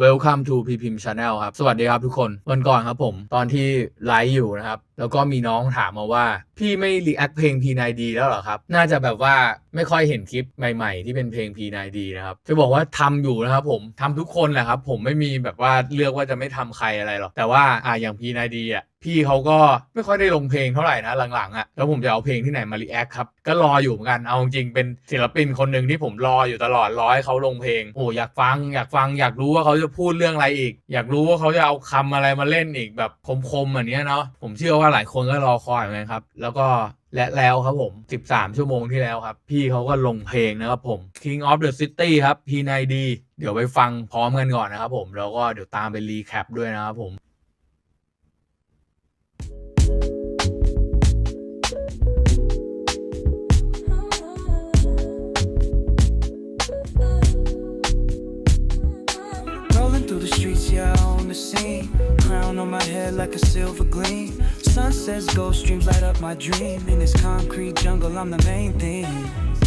Welcome to พีพิม Channel ครับ สวัสดีครับทุกคนวันก่อนครับผม ตอนที่ไลฟ์อยู่นะครับ แล้วก็มีน้องถามมาว่า พี่ไม่รีแอคเพลง P9D แล้วเหรอครับ น่าจะแบบว่าไม่ค่อยเห็นคลิปใหม่ๆ ที่เป็นเพลง P9D นะครับ จะบอกว่าทำอยู่นะครับผมทำทุกคนแหละครับ ผมไม่มีแบบว่าเลือกว่าจะไม่ทำใครอะไรหรอกแต่ว่าอะอย่าง P9D อะ พี่เขาก็ไม่ค่อยได้ลงเพลงเท่าไหร่นะหลังๆอะแล้วผมจะเอาเพลงที่ไหนมารีแอคครับ ก็รออยู่เหมือนกันเอาจริงเป็นศิลปินคนหนึ่งที่ผมรออยู่ตลอดรอให้เขาลงเพลงโอ้อยากฟัง อยากฟัง อยากรู้ว่าเขาจะพูดเรื่องอะไรอีก อยากรู้ว่าเขาจะเอาคำอะไรมาเล่นอีกแบบคมๆอันเนี้ยเนาะผมเชื่อว่าหลายคนก็รอคอยเหมือนกันครับแล้วก็และแล้วครับผม 13 ชั่วโมงที่แล้วครับ พี่เขาก็ลงเพลงนะครับผม King of the City ครับ P9D เดี๋ยวไปฟังพร้อมกันก่อนนะครับผม แล้วก็เดี๋ยวตามไปรีแคปด้วยนะครับผม yeah, scene. Crown on my head like a silver gleam. Sunsets, gold streams light up my dream. In this concrete jungle, I'm the main thing.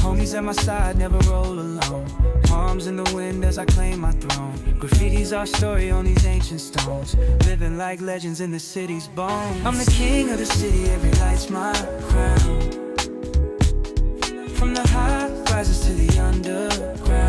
Homies at my side, never roll alone. Palms in the wind as I claim my throne. Graffiti's our story on these ancient stones. Living like legends in the city's bones. I'm the king of the city, every light's my crown. From the high rises to the underground.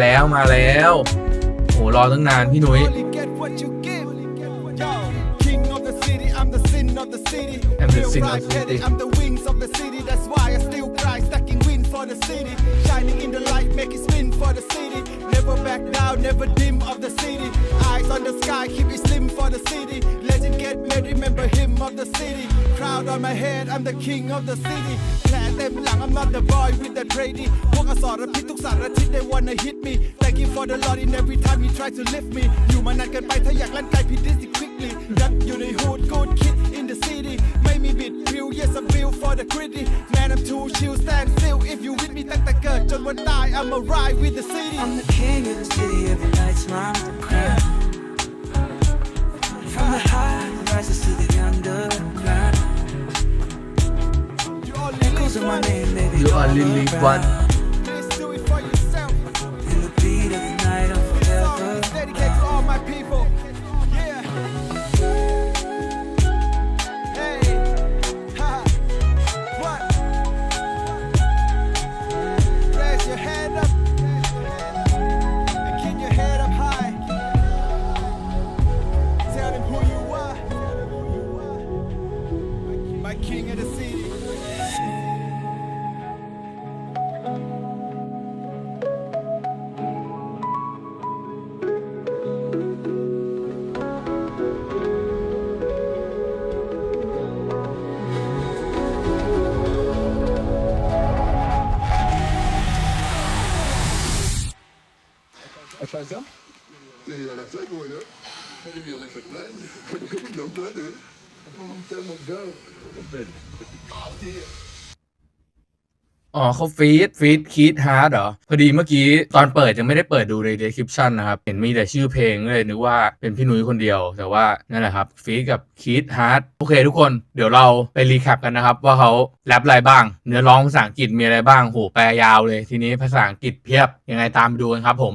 แล้วมาแล้วโหรอตั้งนานพี่นุ้ย Only get what you give. Yo, king of the city, I'm the sin of the city. I'm the Real sin of the right-headed, city. I'm the wings of the city. That's why I still cry, stacking wind for the city. Shining in the light, make it spin for the city. Never back down, never dim of the city. Eyes on the sky, keep it slim for the city. Legend get made, remember him of the city. Crown on my head, I'm the king of the city. แผลเต็มหลัง I'm not the boy with the trading พวกอสรพิษทุกสารทิศ they wanna hit me Thank you for the Lord in every time he try to lift me อยู่มานานเกินไปถ้าอยากลั่นไกลพี่ this it quickly ยัดอยู่ใน hood good kid in the city ไม่มีบิดพิว yes I'm built for the gritty man I'm too chill stand still if you with me ตั้งแต่เกิดจนวันตาย I'm a ride with the city I'm the king of the city, every night's my crown. only once. À faire ça Et à la fin, voilà. Elle lui en a fait plein. Comme une plein de. Tellement de gars. อ๋อเขาฟีดฟีดคีดฮาร์ดเหรอ พอดีเมื่อกี้ตอนเปิดยังไม่ได้เปิดดูใน description นะครับ เห็นมีแต่ชื่อเพลงก็เลยนึกว่าเป็นพี่นุ้ยคนเดียว แต่ว่านั่นแหละครับฟีดกับคีดฮาร์ดโอเคทุกคนเดี๋ยวเราไปรีแคปกันนะครับ ว่าเขาแรปอะไรบ้าง เนื้อร้องภาษาอังกฤษมีอะไรบ้างโหแปลยาวเลย ทีนี้ภาษาอังกฤษเพียบยังไงตามไปดูกันครับผม